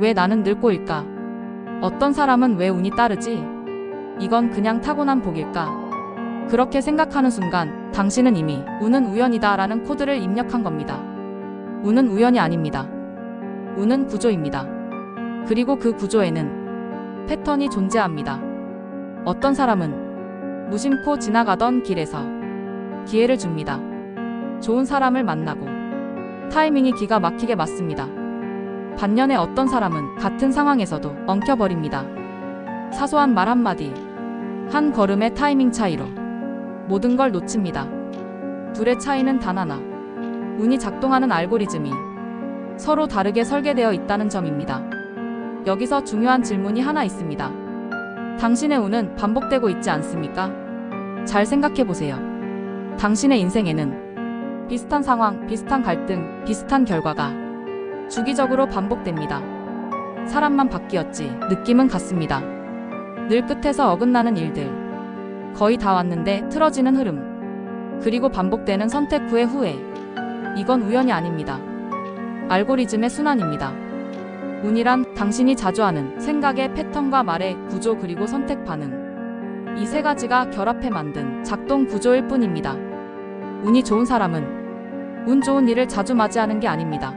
왜 나는 늘 꼬일까? 어떤 사람은 왜 운이 따르지? 이건 그냥 타고난 복일까? 그렇게 생각하는 순간 당신은 이미 운은 우연이다 라는 코드를 입력한 겁니다. 운은 우연이 아닙니다. 운은 구조입니다. 그리고 그 구조에는 패턴이 존재합니다. 어떤 사람은 무심코 지나가던 길에서 기회를 줍니다. 좋은 사람을 만나고 타이밍이 기가 막히게 맞습니다. 반면에 어떤 사람은 같은 상황에서도 엉켜버립니다. 사소한 말 한마디, 한 걸음의 타이밍 차이로 모든 걸 놓칩니다. 둘의 차이는 단 하나. 운이 작동하는 알고리즘이 서로 다르게 설계되어 있다는 점입니다. 여기서 중요한 질문이 하나 있습니다. 당신의 운은 반복되고 있지 않습니까? 잘 생각해 보세요. 당신의 인생에는 비슷한 상황, 비슷한 갈등, 비슷한 결과가 주기적으로 반복됩니다. 사람만 바뀌었지 느낌은 같습니다. 늘 끝에서 어긋나는 일들. 거의 다 왔는데 틀어지는 흐름. 그리고 반복되는 선택 후의 후회. 이건 우연이 아닙니다. 알고리즘의 순환입니다. 운이란 당신이 자주 하는 생각의 패턴과 말의 구조 그리고 선택 반응. 이 세 가지가 결합해 만든 작동 구조일 뿐입니다. 운이 좋은 사람은 운 좋은 일을 자주 맞이하는 게 아닙니다.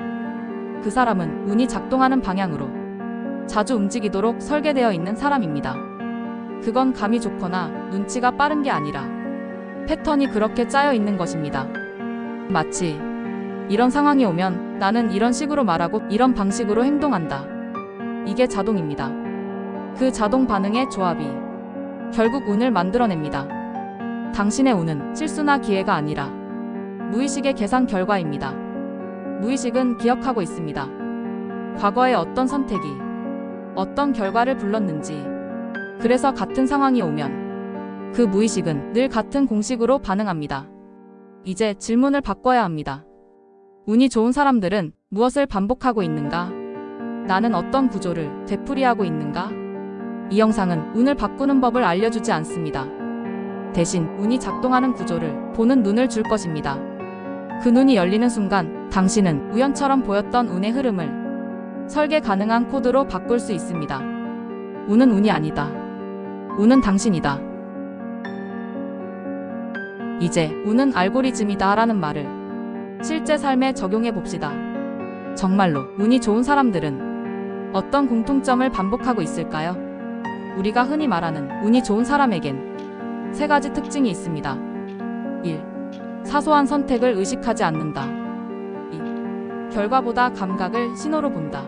그 사람은 운이 작동하는 방향으로 자주 움직이도록 설계되어 있는 사람입니다. 그건 감이 좋거나 눈치가 빠른 게 아니라 패턴이 그렇게 짜여 있는 것입니다. 마치 이런 상황이 오면 나는 이런 식으로 말하고 이런 방식으로 행동한다. 이게 자동입니다. 그 자동 반응의 조합이 결국 운을 만들어냅니다. 당신의 운은 실수나 기회가 아니라 무의식의 계산 결과입니다. 무의식은 기억하고 있습니다. 과거의 어떤 선택이 어떤 결과를 불렀는지 그래서 같은 상황이 오면 그 무의식은 늘 같은 공식으로 반응합니다. 이제 질문을 바꿔야 합니다. 운이 좋은 사람들은 무엇을 반복하고 있는가? 나는 어떤 구조를 되풀이하고 있는가? 이 영상은 운을 바꾸는 법을 알려주지 않습니다. 대신 운이 작동하는 구조를 보는 눈을 줄 것입니다. 그 눈이 열리는 순간 당신은 우연처럼 보였던 운의 흐름을 설계 가능한 코드로 바꿀 수 있습니다. 운은 운이 아니다. 운은 당신이다. 이제 운은 알고리즘이다 라는 말을 실제 삶에 적용해 봅시다. 정말로 운이 좋은 사람들은 어떤 공통점을 반복하고 있을까요? 우리가 흔히 말하는 운이 좋은 사람에겐 세 가지 특징이 있습니다. 1. 사소한 선택을 의식하지 않는다. 2. 결과보다 감각을 신호로 본다.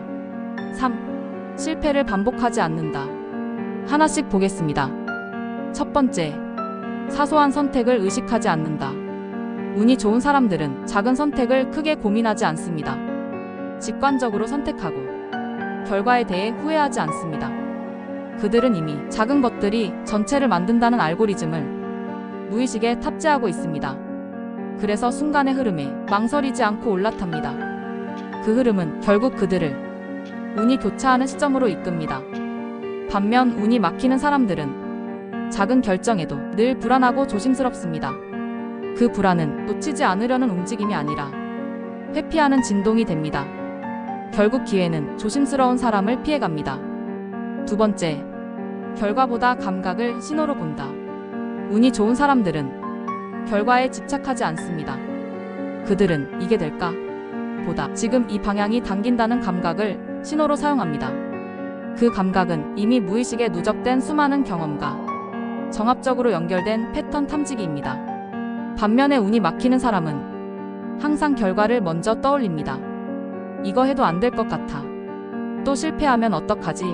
3. 실패를 반복하지 않는다. 하나씩 보겠습니다. 첫 번째, 사소한 선택을 의식하지 않는다. 운이 좋은 사람들은 작은 선택을 크게 고민하지 않습니다. 직관적으로 선택하고 결과에 대해 후회하지 않습니다. 그들은 이미 작은 것들이 전체를 만든다는 알고리즘을 무의식에 탑재하고 있습니다. 그래서 순간의 흐름에 망설이지 않고 올라탑니다. 그 흐름은 결국 그들을 운이 교차하는 시점으로 이끕니다. 반면 운이 막히는 사람들은 작은 결정에도 늘 불안하고 조심스럽습니다. 그 불안은 놓치지 않으려는 움직임이 아니라 회피하는 진동이 됩니다. 결국 기회는 조심스러운 사람을 피해갑니다. 두 번째, 결과보다 감각을 신호로 본다. 운이 좋은 사람들은 결과에 집착하지 않습니다. 그들은 이게 될까? 보다 지금 이 방향이 당긴다는 감각을 신호로 사용합니다. 그 감각은 이미 무의식에 누적된 수많은 경험과 정합적으로 연결된 패턴 탐지기입니다. 반면에 운이 막히는 사람은 항상 결과를 먼저 떠올립니다. 이거 해도 안 될 것 같아. 또 실패하면 어떡하지?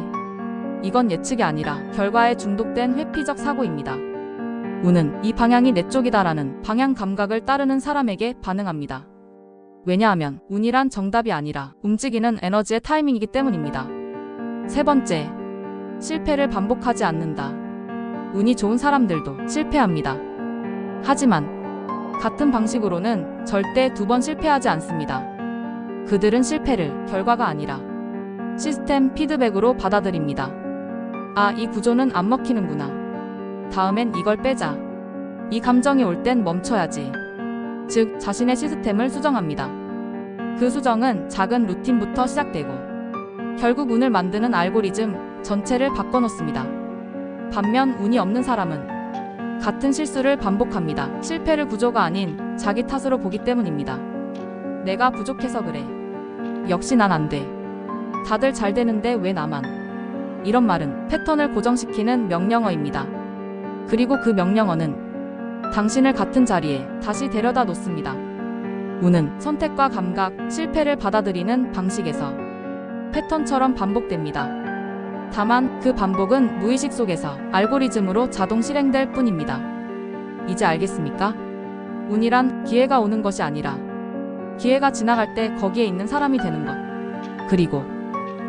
이건 예측이 아니라 결과에 중독된 회피적 사고입니다. 운은 이 방향이 내 쪽이다라는 방향 감각을 따르는 사람에게 반응합니다. 왜냐하면 운이란 정답이 아니라 움직이는 에너지의 타이밍이기 때문입니다. 세 번째, 실패를 반복하지 않는다. 운이 좋은 사람들도 실패합니다. 하지만 같은 방식으로는 절대 두 번 실패하지 않습니다. 그들은 실패를 결과가 아니라 시스템 피드백으로 받아들입니다. 아, 이 구조는 안 먹히는구나. 다음엔 이걸 빼자. 이 감정이 올 땐 멈춰야지. 즉, 자신의 시스템을 수정합니다. 그 수정은 작은 루틴부터 시작되고, 결국 운을 만드는 알고리즘 전체를 바꿔놓습니다. 반면 운이 없는 사람은 같은 실수를 반복합니다. 실패를 구조가 아닌 자기 탓으로 보기 때문입니다. 내가 부족해서 그래. 역시 난 안 돼. 다들 잘 되는데 왜 나만? 이런 말은 패턴을 고정시키는 명령어입니다. 그리고 그 명령어는 당신을 같은 자리에 다시 데려다 놓습니다. 운은 선택과 감각, 실패를 받아들이는 방식에서 패턴처럼 반복됩니다. 다만 그 반복은 무의식 속에서 알고리즘으로 자동 실행될 뿐입니다. 이제 알겠습니까? 운이란 기회가 오는 것이 아니라 기회가 지나갈 때 거기에 있는 사람이 되는 것. 그리고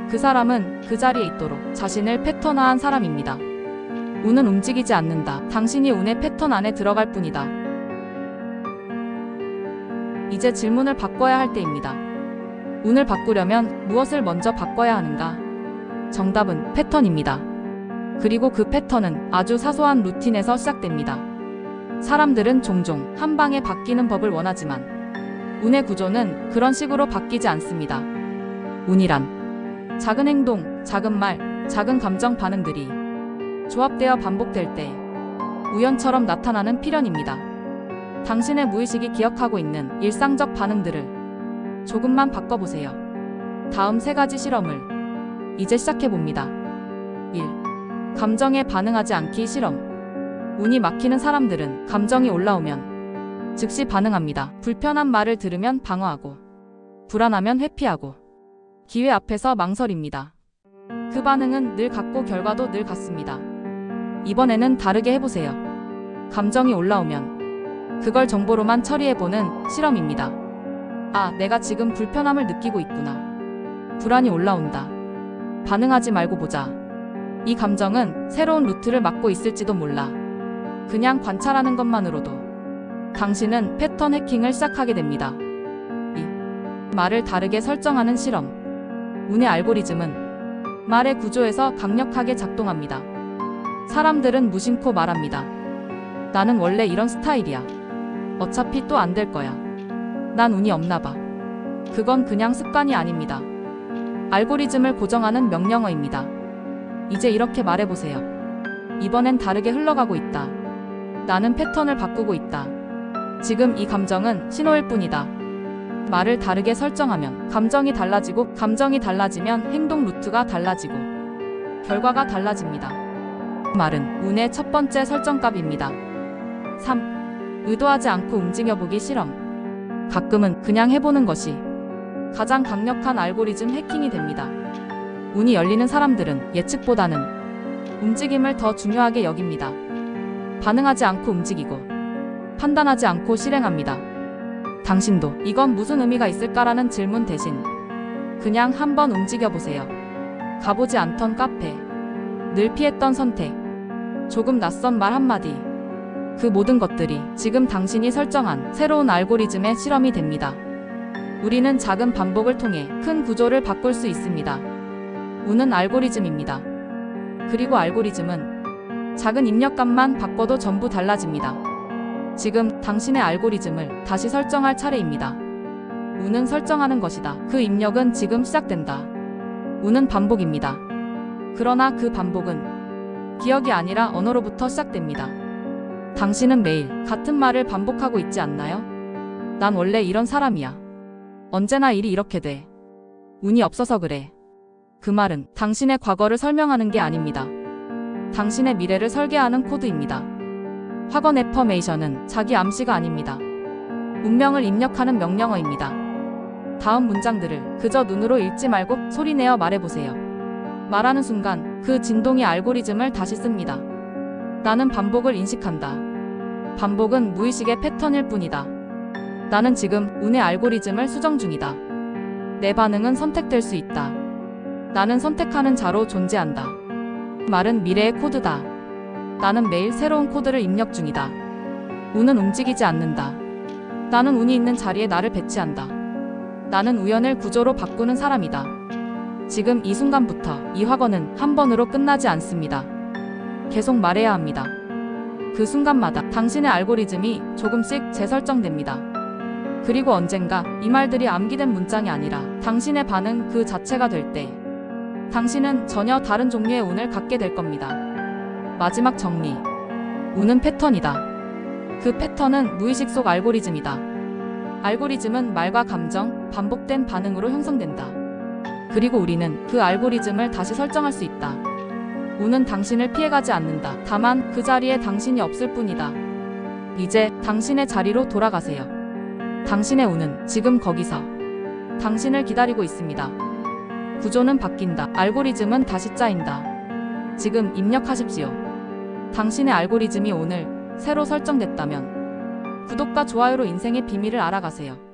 그 사람은 그 자리에 있도록 자신을 패턴화한 사람입니다. 운은 움직이지 않는다. 당신이 운의 패턴 안에 들어갈 뿐이다. 이제 질문을 바꿔야 할 때입니다. 운을 바꾸려면 무엇을 먼저 바꿔야 하는가? 정답은 패턴입니다. 그리고 그 패턴은 아주 사소한 루틴에서 시작됩니다. 사람들은 종종 한 방에 바뀌는 법을 원하지만 운의 구조는 그런 식으로 바뀌지 않습니다. 운이란 작은 행동, 작은 말, 작은 감정 반응들이 조합되어 반복될 때 우연처럼 나타나는 필연입니다. 당신의 무의식이 기억하고 있는 일상적 반응들을 조금만 바꿔보세요. 다음 세 가지 실험을 이제 시작해봅니다. 1. 감정에 반응하지 않기 실험. 운이 막히는 사람들은 감정이 올라오면 즉시 반응합니다. 불편한 말을 들으면 방어하고, 불안하면 회피하고, 기회 앞에서 망설입니다. 그 반응은 늘 같고 결과도 늘 같습니다. 이번에는 다르게 해보세요. 감정이 올라오면 그걸 정보로만 처리해보는 실험입니다. 아, 내가 지금 불편함을 느끼고 있구나. 불안이 올라온다. 반응하지 말고 보자. 이 감정은 새로운 루트를 막고 있을지도 몰라. 그냥 관찰하는 것만으로도 당신은 패턴 해킹을 시작하게 됩니다. 2. 말을 다르게 설정하는 실험. 운의 알고리즘은 말의 구조에서 강력하게 작동합니다. 사람들은 무심코 말합니다. 나는 원래 이런 스타일이야. 어차피 또 안 될 거야. 난 운이 없나 봐. 그건 그냥 습관이 아닙니다. 알고리즘을 고정하는 명령어입니다. 이제 이렇게 말해보세요. 이번엔 다르게 흘러가고 있다. 나는 패턴을 바꾸고 있다. 지금 이 감정은 신호일 뿐이다. 말을 다르게 설정하면 감정이 달라지고 감정이 달라지면 행동 루트가 달라지고 결과가 달라집니다. 말은 운의 첫 번째 설정값입니다. 3. 의도하지 않고 움직여보기 실험. 가끔은 그냥 해보는 것이 가장 강력한 알고리즘 해킹이 됩니다. 운이 열리는 사람들은 예측보다는 움직임을 더 중요하게 여깁니다. 반응하지 않고 움직이고 판단하지 않고 실행합니다. 당신도 이건 무슨 의미가 있을까라는 질문 대신 그냥 한번 움직여 보세요. 가보지 않던 카페, 늘 피했던 선택, 조금 낯선 말 한마디. 그 모든 것들이 지금 당신이 설정한 새로운 알고리즘의 실험이 됩니다. 우리는 작은 반복을 통해 큰 구조를 바꿀 수 있습니다. 운은 알고리즘입니다. 그리고 알고리즘은 작은 입력값만 바꿔도 전부 달라집니다. 지금 당신의 알고리즘을 다시 설정할 차례입니다. 운은 설정하는 것이다. 그 입력은 지금 시작된다. 운은 반복입니다. 그러나 그 반복은 기억이 아니라 언어로부터 시작됩니다. 당신은 매일 같은 말을 반복하고 있지 않나요? 난 원래 이런 사람이야. 언제나 일이 이렇게 돼. 운이 없어서 그래. 그 말은 당신의 과거를 설명하는 게 아닙니다. 당신의 미래를 설계하는 코드입니다. 학원 애퍼메이션은 자기 암시가 아닙니다. 운명을 입력하는 명령어입니다. 다음 문장들을 그저 눈으로 읽지 말고 소리내어 말해보세요. 말하는 순간 그 진동이 알고리즘을 다시 씁니다. 나는 반복을 인식한다. 반복은 무의식의 패턴일 뿐이다. 나는 지금 운의 알고리즘을 수정 중이다. 내 반응은 선택될 수 있다. 나는 선택하는 자로 존재한다. 말은 미래의 코드다. 나는 매일 새로운 코드를 입력 중이다. 운은 움직이지 않는다. 나는 운이 있는 자리에 나를 배치한다. 나는 우연을 구조로 바꾸는 사람이다. 지금 이 순간부터 이 학원은 한 번으로 끝나지 않습니다. 계속 말해야 합니다. 그 순간마다 당신의 알고리즘이 조금씩 재설정됩니다. 그리고 언젠가 이 말들이 암기된 문장이 아니라 당신의 반응 그 자체가 될 때 당신은 전혀 다른 종류의 운을 갖게 될 겁니다. 마지막 정리. 운은 패턴이다. 그 패턴은 무의식 속 알고리즘이다. 알고리즘은 말과 감정, 반복된 반응으로 형성된다. 그리고 우리는 그 알고리즘을 다시 설정할 수 있다. 운은 당신을 피해가지 않는다. 다만 그 자리에 당신이 없을 뿐이다. 이제 당신의 자리로 돌아가세요. 당신의 운은 지금 거기서 당신을 기다리고 있습니다. 구조는 바뀐다. 알고리즘은 다시 짜인다. 지금 입력하십시오. 당신의 알고리즘이 오늘 새로 설정됐다면 구독과 좋아요로 인생의 비밀을 알아가세요.